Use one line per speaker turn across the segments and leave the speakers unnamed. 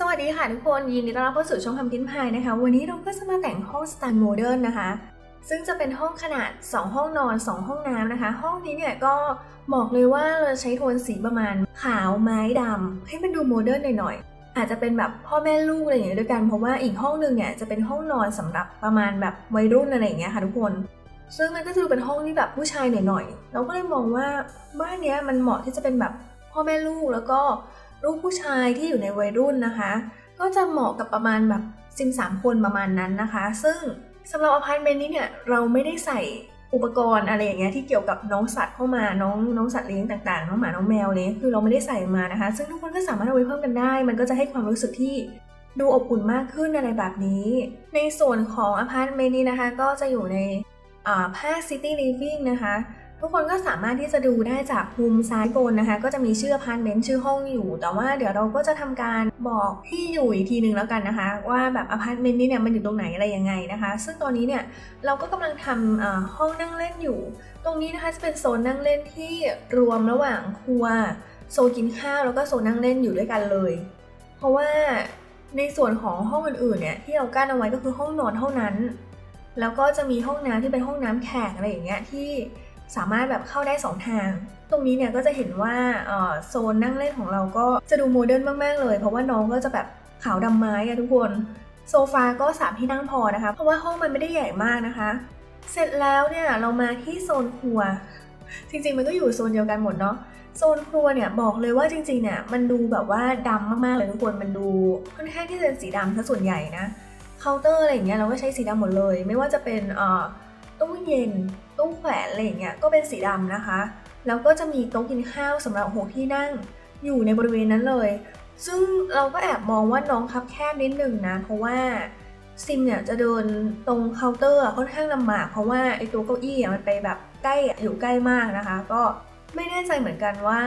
สวัสดีค่ะทุกคน ยินดีต้อนรับเข้าสู่ช่องคำกินพายนะคะ วันนี้เราก็จะมาแต่งห้องสไตล์โมเดิร์นนะคะ ซึ่งจะเป็นห้องขนาด 2 ห้องนอน 2 ห้องน้ำนะคะ ห้องนี้เนี่ยก็บอกเลยว่าเราจะใช้โทนสีประมาณขาวไม้ดำให้มันดูโมเดิร์นหน่อยๆอาจจะเป็นแบบพ่อแม่ลูกอะไรอย่างเงี้ยด้วยกัน เพราะว่าอีกห้องหนึ่งเนี่ยจะเป็นห้องนอนสำหรับประมาณแบบวัยรุ่นอะไรอย่างเงี้ยค่ะทุกคนซึ่งมันก็จะดูเป็นห้องที่แบบผู้ชายหน่อยๆ เราก็เลยมองว่าบ้านเนี้ยมันเหมาะที่จะเป็นแบบพ่อแม่ลูกแล้วก็ ลูกผู้ชายที่อยู่ในวัยรุ่นนะคะ ก็จะเหมาะกับประมาณแบบสิมสามคนประมาณนั้นนะคะ ซึ่งสำหรับอพาร์ตเมนต์นี้เนี่ยเราไม่ได้ใส่อุปกรณ์อะไรอย่างเงี้ยที่เกี่ยวกับน้องสัตว์เข้ามาน้องน้องสัตว์เลี้ยงต่างๆ น้องหมาน้องแมวเลยคือเราไม่ได้ใส่มานะคะ ซึ่งทุกคนก็สามารถเอาไว้เพิ่มกันได้ มันก็จะให้ความรู้สึกที่ดูอบอุ่นมากขึ้นอะไรแบบนี้ ในส่วนของอพาร์ตเมนต์นี้นะคะ ก็จะอยู่ในอ่าภาค City Living นะคะ ทุกคนก็สามารถที่จะดูได้จากมุมซ้ายบนนะคะ ก็จะมีชื่ออพาร์ตเมนต์ชื่อห้องอยู่ แต่ว่าเดี๋ยวเราก็จะทำการบอกที่อยู่อีกทีหนึ่งแล้วกันนะคะ ว่าแบบอพาร์ตเมนต์นี้เนี่ยมันอยู่ตรงไหนอะไรยังไงนะคะ ซึ่งตอนนี้เนี่ยเราก็กำลังทำห้องนั่งเล่นอยู่ ตรงนี้นะคะจะเป็นโซนนั่งเล่นที่รวมระหว่างครัวโซนกินข้าวแล้วก็โซนนั่งเล่นอยู่ด้วยกันเลย เพราะว่าในส่วนของห้องอื่นๆเนี่ยที่เรากั้นเอาไว้ก็คือห้องนอนเท่านั้น แล้วก็จะมีห้องน้ำที่เป็นห้องน้ำแขกอะไรอย่างเงี้ยที่ สามารถแบบเข้าได้สองทาง ตรงนี้เนี่ยก็จะเห็นว่าโซนนั่งเล่นของเราก็จะดูโมเดิร์นมาก ๆ เลย เพราะว่าน้องก็จะแบบขาวดำไม้อะทุกคนโซฟาก็สามที่นั่งพอนะคะ เพราะว่าห้องมันไม่ได้ใหญ่มากนะคะ เสร็จแล้วเนี่ยเรามาที่โซนครัว จริงๆมันก็อยู่โซนเดียวกันหมดเนาะโซนครัวเนี่ยบอกเลยว่าจริงๆเนี่ยมันดูแบบว่าดำมากๆเลยทุกคนมันดูค่อนข้างที่จะเป็นสีดำซะส่วนใหญ่นะเคาน์เตอร์อะไรอย่างเงี้ยเราก็ใช้สีดำหมดเลย ไม่ว่าจะเป็นเอ่อตู้เย็น ตู้แขวนอะไรอย่างเงี้ยก็เป็นสีดำนะคะ แล้วก็จะมีโต๊ะกินข้าวสำหรับหกที่นั่งอยู่ในบริเวณนั้นเลย ซึ่งเราก็แอบมองว่าน้องคับแคบนิดหนึ่งนะ เพราะว่าซิมเนี่ยจะเดินตรงเคาน์เตอร์ค่อนข้างลำบากเพราะว่าไอ้ตัวเก้าอี้มันไปแบบใกล้อยู่ใกล้มากนะคะ ก็ไม่แน่ใจเหมือนกันว่า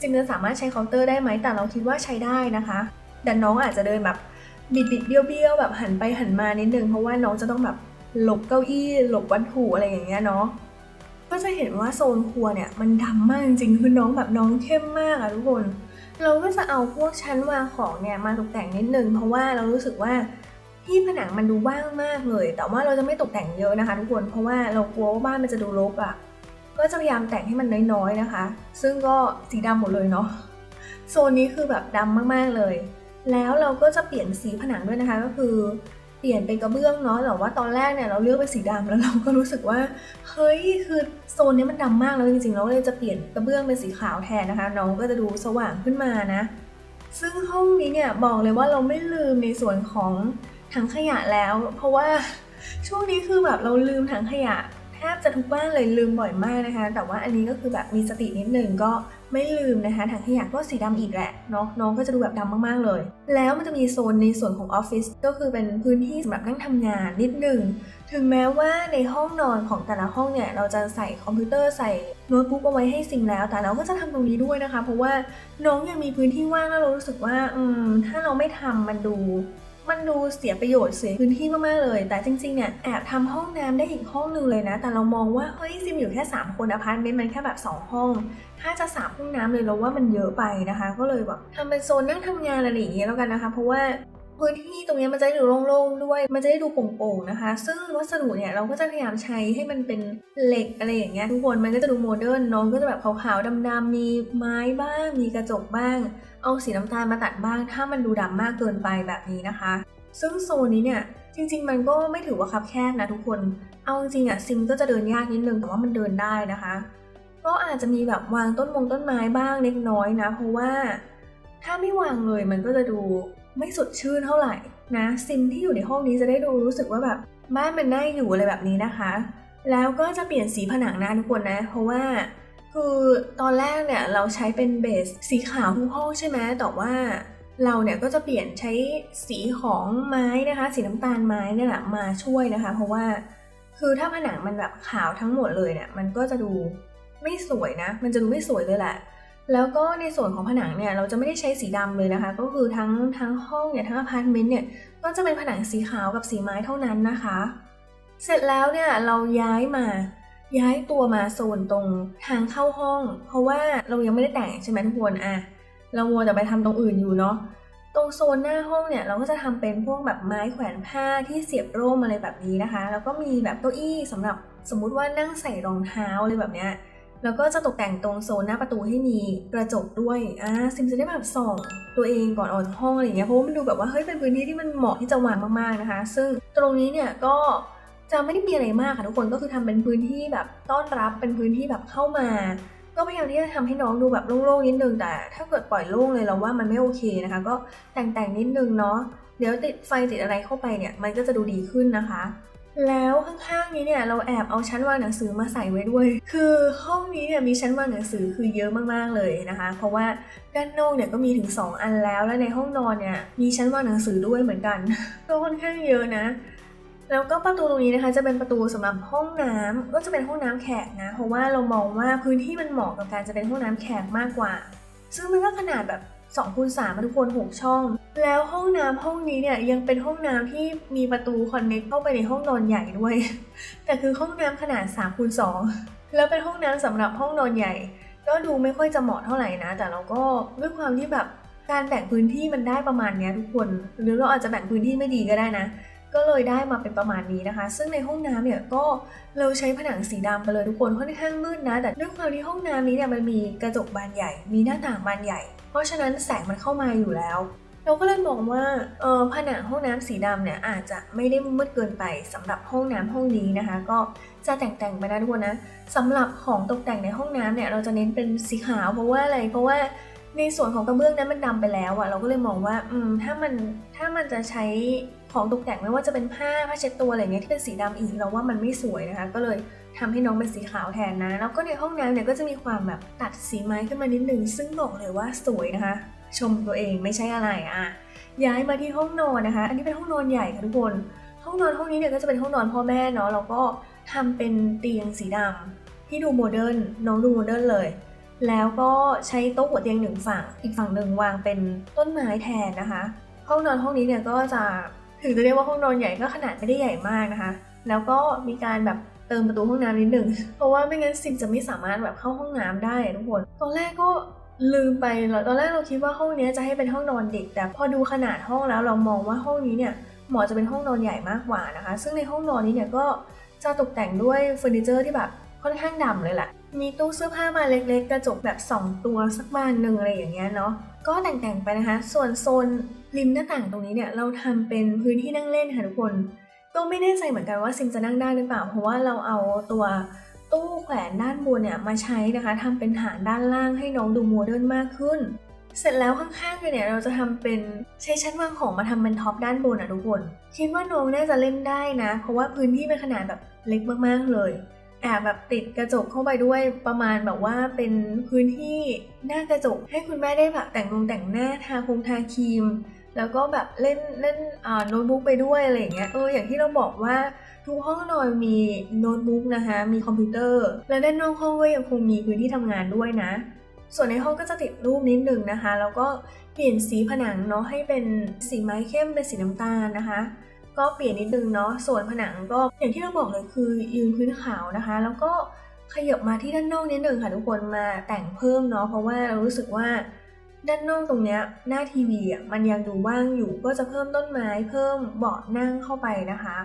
ซิมจะสามารถใช้เคาน์เตอร์ได้ไหมแต่เราคิดว่าใช้ได้นะคะแต่น้องอาจจะเดินแบบบิดบิดเบี้ยวเบี้ยวแบบหันไปหันมานิดนึงเพราะว่าน้องจะต้องแบบ หลบเก้าอี้หลบวัตถุอะไรอย่างเงี้ยเนาะก็จะเห็นว่าโซนครัวเนี่ยมันดำมากจริงคือน้องแบบน้องเข้มมากอะทุกคน เราก็จะเอาพวกชั้นวางของเนี่ยมาตกแต่งนิดนึงเพราะว่าเรารู้สึกว่าที่ผนังมันดูว่างมากเลย แต่ว่าเราจะไม่ตกแต่งเยอะนะคะ ทุกคนเพราะว่าเรากลัวว่าบ้านมันจะดูรกอะก็จะพยายามแต่งให้มันน้อยๆนะคะ ซึ่งก็สีดำหมดเลยเนาะโซนนี้คือแบบดำมากๆเลย แล้วเราก็จะเปลี่ยนสีผนังด้วยนะคะก็คือ เปลี่ยนเป็นกระเบื้องเนาะแต่ว่าตอนแรกเนี่ยเราเลือกเป็นสีดำแล้วเราก็รู้สึกว่าเฮ้ยคือโซนนี้มันดำมากแล้วจริงๆเราเลยจะเปลี่ยนกระเบื้องเป็นสีขาวแทนนะคะน้องก็จะดูสว่างขึ้นมานะ ซึ่งห้องนี้เนี่ยบอกเลยว่าเราไม่ลืมในส่วนของถังขยะแล้ว เพราะว่าช่วงนี้คือแบบเราลืมถังขยะ บจะทุกบ้านเลยลืมบ่อยมากนะคะ แต่ว่าอันนี้ก็คือแบบมีสตินิดหนึ่งก็ไม่ลืมนะคะถังขยะก็สีดำอีกแหละเนาะน้องก็จะดูแบบดำมากๆเลย แล้วมันจะมีโซนในส่วนของออฟฟิศก็คือเป็นพื้นที่สำหรับนั่งทำงานนิดหนึ่งถึงแม้ว่าในห้องนอนของแต่ละห้องเนี่ยเราจะใส่คอมพิวเตอร์ใส่โน้ตบุ๊กเอาไว้ให้ซิมแล้ว แต่เราก็จะทำตรงนี้ด้วยนะคะ เพราะว่าน้องยังมีพื้นที่ว่างแล้วเรารู้สึกว่าอืมถ้าเราไม่ทำมันดู มันดูเสียประโยชน์เสียพื้นที่มากๆเลย แต่จริงๆเนี่ยแอบทำห้องน้ำได้อีกห้องหนึ่งเลยนะ แต่เรามองว่าเฮ้ยซิมอยู่แค่ 3 คนอพาร์ตเมนต์มันแค่แบบ 2 ห้อง ถ้าจะสามห้องน้ำเลยเราว่ามันเยอะไปนะคะ ก็เลยแบบทำเป็นโซนนั่งทำงานอะไรอย่างเงี้ยแล้วกันนะคะ เพราะว่า พื้นที่ตรงนี้มันจะดูโล่งๆด้วย มันจะได้ดูโปร่งๆนะคะ ซึ่งวัสดุเนี่ยเราก็จะพยายามใช้ให้มันเป็นเหล็กอะไรอย่างเงี้ยทุกคนมันก็จะดูโมเดิร์นน้องก็จะแบบขาวๆดำๆมีไม้บ้าง มีกระจกบ้าง เอาสีน้ำตาลมาตัดบ้าง ถ้ามันดูดำมากเกินไปแบบนี้นะคะ ซึ่งโซนนี้เนี่ยจริง ๆ มันก็ไม่ถือว่าคับแคบนะทุกคน เอาจริงๆอะซิมก็จะเดินยากนิดนึงแต่ว่ามันเดินได้นะคะ ก็อาจจะมีแบบวางต้นมงต้นไม้บ้างเล็กน้อยนะ เพราะว่าถ้าไม่วางเลยมันก็จะดู ไม่สดชื่นเท่าไหร่นะซิมที่อยู่ในห้องนี้จะได้ดูรู้สึกว่าแบบบ้านมันน่าอยู่อะไรแบบนี้นะคะ แล้วก็จะเปลี่ยนสีผนังนะทุกคนนะ เพราะว่าคือตอนแรกเนี่ยเราใช้เป็นเบสสีขาวทุกห้องใช่ไหมแต่ว่าเราเนี่ยก็จะเปลี่ยนใช้สีของไม้นะคะ สีน้ำตาลไม้นี่แหละมาช่วยนะคะ เพราะว่าคือถ้าผนังมันแบบขาวทั้งหมดเลยเนี่ยมันก็จะดูไม่สวยนะ มันจะดูไม่สวยเลยแหละ แล้วก็ในส่วนของผนังเนี่ยเราจะไม่ได้ใช้สีดำเลยนะคะ ก็คือทั้งทั้งห้องเนี่ยทั้งอพาร์ตเมนต์เนี่ยก็จะเป็นผนังสีขาวกับสีไม้เท่านั้นนะคะ เสร็จแล้วเนี่ยเราย้ายมาย้ายตัวมาโซนตรงทางเข้าห้อง เพราะว่าเรายังไม่ได้แต่งใช่ไหมทุกคนอะเรามัวแต่ไปทำตรงอื่นอยู่เนาะตรงโซนหน้าห้องเนี่ยเราก็จะทำเป็นพวกแบบไม้แขวนผ้าที่เสียบร่มอะไรแบบนี้นะคะ แล้วก็มีแบบเก้าอี้สำหรับสมมุติว่านั่งใส่รองเท้าอะไรแบบเนี้ย แล้วก็จะตกแต่งตรงโซนหน้าประตูให้มีกระจกด้วยอ่าซิมจะได้แบบส่องตัวเองก่อนออกจากห้องอะไรอย่างเงี้ยเพราะว่ามันดูแบบว่าเฮ้ยเป็นพื้นที่ที่มันเหมาะที่จะวางมากๆนะคะ ซึ่งตรงนี้เนี่ยก็จะไม่ได้มีอะไรมากค่ะทุกคนก็คือทำเป็นพื้นที่แบบต้อนรับเป็นพื้นที่แบบเข้ามาก็พยายามที่จะทำให้น้องดูแบบโล่งๆนิดนึงแต่ ถ้าเกิดปล่อยโล่งเลยเราว่ามันไม่โอเคนะคะ ก็แต่งๆนิดนึงเนาะเดี๋ยวติดไฟติดอะไรเข้าไปเนี่ย มันก็จะดูดีขึ้นนะคะ แล้วข้างๆนี้เนี่ยเราแอบเอาชั้นวางหนังสือมาใส่ไว้ด้วย คือห้องนี้เนี่ยมีชั้นวางหนังสือคือเยอะมากๆเลยนะคะ เพราะว่าด้านนอกเนี่ยก็มีถึง 2 อันแล้ว และในห้องนอนเนี่ยมีชั้นวางหนังสือด้วยเหมือนกัน ก็ค่อนข้างเยอะนะ แล้วก็ประตูตรงนี้นะคะ จะเป็นประตูสำหรับห้องน้ำก็จะเป็นห้องน้ำแขกนะ เพราะว่าเรามองว่าพื้นที่มันเหมาะกับการจะเป็นห้องน้ำแขกมากกว่า ซึ่งมันก็ขนาดแบบ2คูณ3ทุกคน6ช่อง แล้วห้องน้ำห้องนี้เนี่ยยังเป็นห้องน้ำที่มีประตูคอนเนคเข้าไปในห้องนอนใหญ่ด้วย แต่คือห้องน้ำขนาด3คูณ2แล้วเป็นห้องน้ำสำหรับห้องนอนใหญ่ ก็ดูไม่ค่อยจะเหมาะเท่าไหร่นะ แต่เราก็ด้วยความที่แบบการแบ่งพื้นที่มันได้ประมาณนี้ทุกคน หรือเราอาจจะแบ่งพื้นที่ไม่ดีก็ได้นะ ก็เลยได้มาเป็นประมาณนี้นะคะ ซึ่งในห้องน้ำเนี่ยก็เราใช้ผนังสีดำไปเลยทุกคนค่อนข้างมืดนะ แต่ด้วยความที่ห้องน้ำนี้เนี่ยมันมีกระจกบานใหญ่ มีหน้าต่างบานใหญ่ เพราะฉะนั้นแสงมันเข้ามาอยู่แล้ว เราก็เลยมองว่าเออผนังห้องน้ำสีดำเนี่ยอาจจะไม่ได้มืดเกินไปสำหรับห้องน้ำห้องนี้นะคะ ก็จะแต่งแต่งไปนะทุกคนนะสำหรับของตกแต่งในห้องน้ำเนี่ยเราจะเน้นเป็นสีขาวเพราะว่าอะไรเพราะว่าในส่วนของกระเบื้องนั้นมันดำไปแล้วอะเราก็เลยมองว่าอืมถ้ามันถ้ามันจะใช้ของตกแต่งไม่ว่าจะเป็นผ้าผ้าเช็ดตัวอะไรเงี้ยที่เป็นสีดำอีกเราว่ามันไม่สวยนะคะ ก็เลยทำให้น้องเป็นสีขาวแทนนะ แล้วก็ในห้องน้ำเนี่ยก็จะมีความแบบตัดสีไม้ขึ้นมานิดนึงซึ่งบอกเลยว่าสวยนะคะ ชมตัวเองไม่ใช่อะไรอะย้ายมาที่ห้องนอนนะคะ อันนี้เป็นห้องนอนใหญ่ค่ะทุกคน ห้องนอนห้องนี้เนี่ยก็จะเป็นห้องนอนพ่อแม่เนาะแล้วก็ทำเป็นเตียงสีดำที่ดูโมเดิร์นน้องดูโมเดิร์นเลย แล้วก็ใช้โต๊ะหัวเตียงหนึ่งฝั่ง อีกฝั่งหนึ่งวางเป็นต้นไม้แทนนะคะ ห้องนอนห้องนี้เนี่ยก็จะถึงจะเรียกว่าห้องนอนใหญ่ก็ขนาดไม่ได้ใหญ่มากนะคะ แล้วก็มีการแบบเติมประตูห้องน้ำนิดหนึ่งเพราะว่าไม่งั้นซิมจะไม่สามารถแบบเข้าห้องน้ำได้ทุกคน ตอนแรกก็ ลืมไปตอนแรกเราคิดว่าห้องนี้จะให้เป็นห้องนอนเด็ก แต่พอดูขนาดห้องแล้วเรามองว่าห้องนี้เนี่ยเหมาะจะเป็นห้องนอนใหญ่มากกว่านะคะ ซึ่งในห้องนอนนี้เนี่ยก็จะตกแต่งด้วยเฟอร์นิเจอร์ที่แบบค่อนข้างดำเลยแหละ มีตู้เสื้อผ้าบาเล็กๆ กระจกแบบ 2 ตัวสักบานหนึ่งอะไรอย่างเงี้ยเนาะ ก็แต่งๆไปนะคะ ส่วนโซนริมหน้าต่างตรงนี้เนี่ยเราทำเป็นพื้นที่นั่งเล่นค่ะทุกคน ก็ไม่แน่ใจเหมือนกันว่าซิมจะนั่งได้หรือเปล่า เพราะว่าเราเอาตัว ตู้แขวนด้านบนเนี่ยมาใช้นะคะทำเป็นฐานด้านล่างให้น้องดูโมเดิร์นมากขึ้น เสร็จแล้วข้างๆเลยเนี่ยเราจะทำเป็นใช้ชั้นวางของมาทำเป็นท็อปด้านบนอะทุกคนคิดว่าน้องน่าจะเล่นได้นะ เพราะว่าพื้นที่เป็นขนาดแบบเล็กมากๆเลยแอบแบบติดกระจกเข้าไปด้วยประมาณแบบว่าเป็นพื้นที่หน้ากระจก ให้คุณแม่ได้แบบแต่งลงแต่งหน้าทาคงทาครีม แล้วก็แบบเล่นเล่นโน้ตบุ๊กไปด้วยอะไรอย่างเงี้ยเอออย่างที่เราบอกว่า ทุกห้องนอนมีโน้ตบุ๊กนะคะ มีคอมพิวเตอร์ และด้านนอกห้องก็ยังคงมีพื้นที่ทำงานด้วยนะ ส่วนในห้องก็จะติดรูปนิดหนึ่งนะคะ แล้วก็เปลี่ยนสีผนังเนาะให้เป็นสีไม้เข้มเป็นสีน้ำตาลนะคะก็เปลี่ยนนิดนึงเนาะ ส่วนผนังก็อย่างที่เราบอกเลยคือยืนพื้นขาวนะคะ แล้วก็ขยับมาที่ด้านนอกนิดนึงค่ะทุกคนมาแต่งเพิ่มเนาะ เพราะว่าเรารู้สึกว่าด้านนอกตรงเนี้ยหน้าทีวีอะมันยังดูว่างอยู่ก็จะเพิ่มต้นไม้เพิ่มเบาะนั่งเข้าไปนะคะ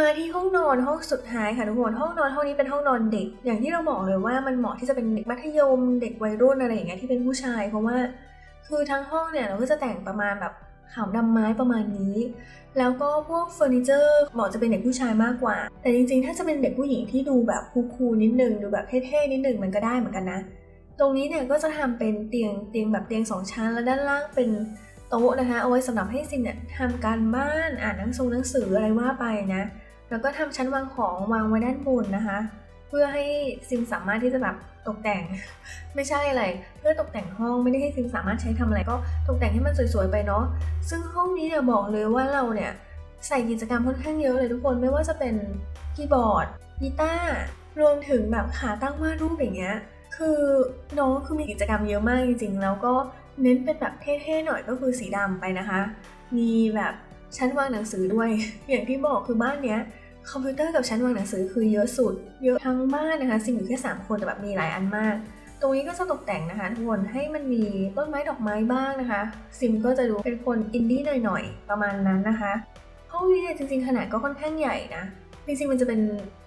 มาที่ห้องนอนห้องสุดท้ายค่ะทุกคนห้องนอนห้องนี้เป็นห้องนอนเด็ก อย่างที่เราบอกเลยว่ามันเหมาะที่จะเป็นเด็กมัธยม เด็กวัยรุ่นอะไรอย่างเงี้ยที่เป็นผู้ชาย เพราะว่า คือทั้งห้องเนี่ยเราก็จะแต่งประมาณแบบขาวดำไม้ประมาณนี้ แล้วก็พวกเฟอร์นิเจอร์เหมาะจะเป็นเด็กผู้ชายมากกว่า แต่จริงๆ ถ้าจะเป็นเด็กผู้หญิงที่ดูแบบคูลๆนิดนึง ดูแบบเท่ๆนิดนึงมันก็ได้เหมือนกันนะ ตรงนี้เนี่ยก็จะทำเป็นเตียงเตียงแบบเตียงสองชั้น แล้วด้านล่างเป็นโต๊ะนะคะ เอาไว้สำหรับให้ซินเนี่ยทำการบ้านอ่านหนังสือหนังสืออะไรว่าไปนะ แล้วก็ทำชั้นวางของวางไว้ด้านบนนะคะ เพื่อให้ซิมสามารถที่จะแบบตกแต่ง ไม่ใช่อะไร เพื่อตกแต่งห้องไม่ได้ให้ซิมสามารถใช้ทำอะไรก็ตกแต่งให้มันสวยๆไปเนาะซึ่งห้องนี้เนี่ยบอกเลยว่าเราเนี่ยใส่กิจกรรมค่อนข้างเยอะเลยทุกคนไม่ว่าจะเป็นคีย์บอร์ดกีตาร์รวมถึงแบบขาตั้งวาดรูปอย่างเงี้ยคือน้องคือมีกิจกรรมเยอะมากจริงๆ แล้วก็เน้นเป็นแบบเท่ๆหน่อยก็คือสีดำไปนะคะ มีแบบ ชั้นวางหนังสือด้วย อย่างที่บอกคือบ้านเนี้ยคอมพิวเตอร์กับชั้นวางหนังสือคือเยอะสุด เยอะทั้งบ้านนะคะสิ่งอยู่แค่3คนแต่แบบมีหลายอันมาก ตรงนี้ก็จะตกแต่งนะคะทุกคนให้มันมีต้นไม้ดอกไม้บ้างนะคะ ซิมก็จะดูเป็นคนอินดี้หน่อยๆประมาณนั้นนะคะห้องนี้เนี่ยจริงๆขนาดก็ค่อนข้างใหญ่นะจริงๆมันจะเป็น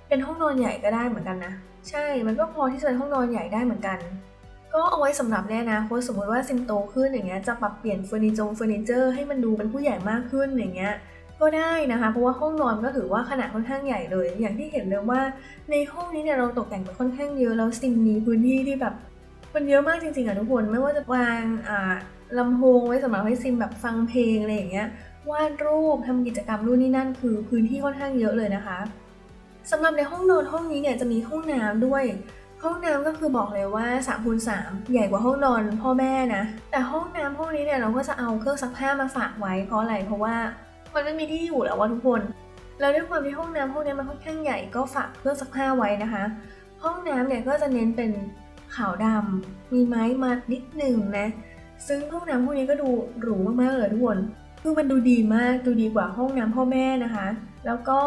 เป็นห้องนอนใหญ่ก็ได้เหมือนกันนะใช่มันก็พอที่จะเป็นห้องนอนใหญ่ได้เหมือนกัน ก็เอาไว้สำหรับเนี่ยนะเพราะสมมติว่าซิมโตขึ้นอย่างเงี้ยจะปรับเปลี่ยนเฟอร์นิเจอร์เฟอร์นิเจอร์ให้มันดูเป็นผู้ใหญ่มากขึ้นอย่างเงี้ยก็ได้นะคะ เพราะว่าห้องนอนก็ถือว่าขนาดค่อนข้างใหญ่เลย อย่างที่เห็นเลยว่าในห้องนี้เนี่ยเราตกแต่งไปค่อนข้างเยอะแล้วซิมมีพื้นที่ที่แบบมันเยอะมากจริงๆอะทุกคนไม่ว่าจะวางอ่าลำโพงไว้สำหรับให้ซิมแบบฟังเพลงอะไรอย่างเงี้ยวาดรูปทำกิจกรรมนู่นนี่นั่นคือพื้นที่ค่อนข้างเยอะเลยนะคะสำหรับในห้องนอนห้องนี้เนี่ยจะมีห้องน้ำด้วย ห้องน้ำก็คือบอกเลยว่า3คูณ3ใหญ่กว่าห้องนอนพ่อแม่นะ แต่ห้องน้ำห้องนี้เนี่ยเราก็จะเอาเครื่องซักผ้ามาฝากไว้เพราะอะไร เพราะว่ามันไม่มีที่อยู่แล้วว่าทุกคน แล้วด้วยความที่ห้องน้ำห้องนี้มันค่อนข้างใหญ่ก็ฝากเครื่องซักผ้าไว้นะคะ ห้องน้ำเนี่ยก็จะเน้นเป็นขาวดำมีไม้มานิดหนึ่งนะ ซึ่งห้องน้ำพวกนี้ก็ดูหรูมากๆเลยทุกคนคือมันดูดีมากดูดีกว่าห้องน้ำพ่อแม่นะคะ แล้วก็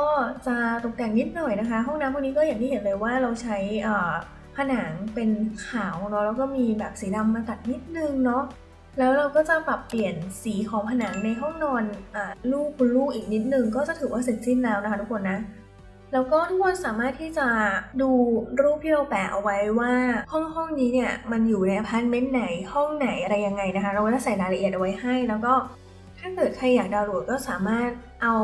จะตกแต่งนิดหน่อยนะคะ ห้องน้ำพวกนี้ก็อย่างที่เห็นเลยว่าเราใช้อ่อ ผนังเป็นขาวเนาะแล้วก็มีแบบสีดำมาตัดนิดนึงเนาะแล้วเราก็จะปรับเปลี่ยนสีของผนังในห้องนอนอ่าลูกคุณลูกอีกนิดนึงก็จะถือว่าเสร็จสิ้นแล้วนะคะทุกคนนะแล้วก็ทุกคนสามารถที่จะดูรูปที่เราแปะเอาไว้ว่าห้องห้องนี้เนี่ยมันอยู่ในอพาร์ตเมนต์ไหนห้องไหนอะไรยังไงนะคะ เราก็จะใส่รายละเอียดเอาไว้ให้ แล้วก็ ถ้าเกิดใครอยากดาวน์โหลดก็สามารถเอา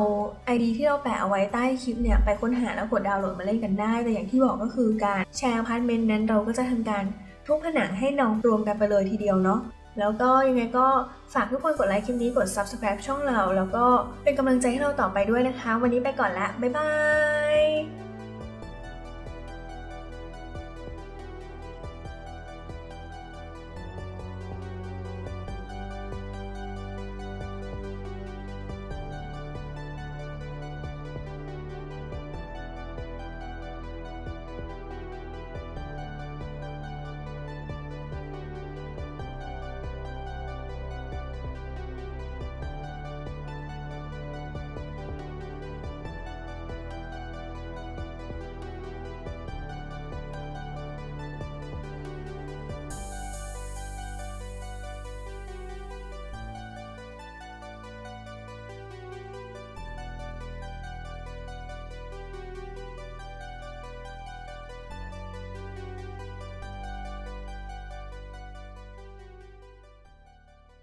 ID ที่เราแปะเอาไว้ใต้คลิปเนี่ยไปค้นหาแล้วกดดาวน์โหลดมาเล่นกันได้ แต่อย่างที่บอกก็คือการแชร์พาร์ตเมนต์นั้นเราก็จะทำการทุบผนังให้น้องรวมกันไปเลยทีเดียวเนาะแล้วก็ยังไงก็ฝากทุกคนกดไลค์คลิปนี้กด subscribe ช่องเรา แล้วก็เป็นกำลังใจให้เราต่อไปด้วยนะคะ วันนี้ไปก่อนละบ๊ายบาย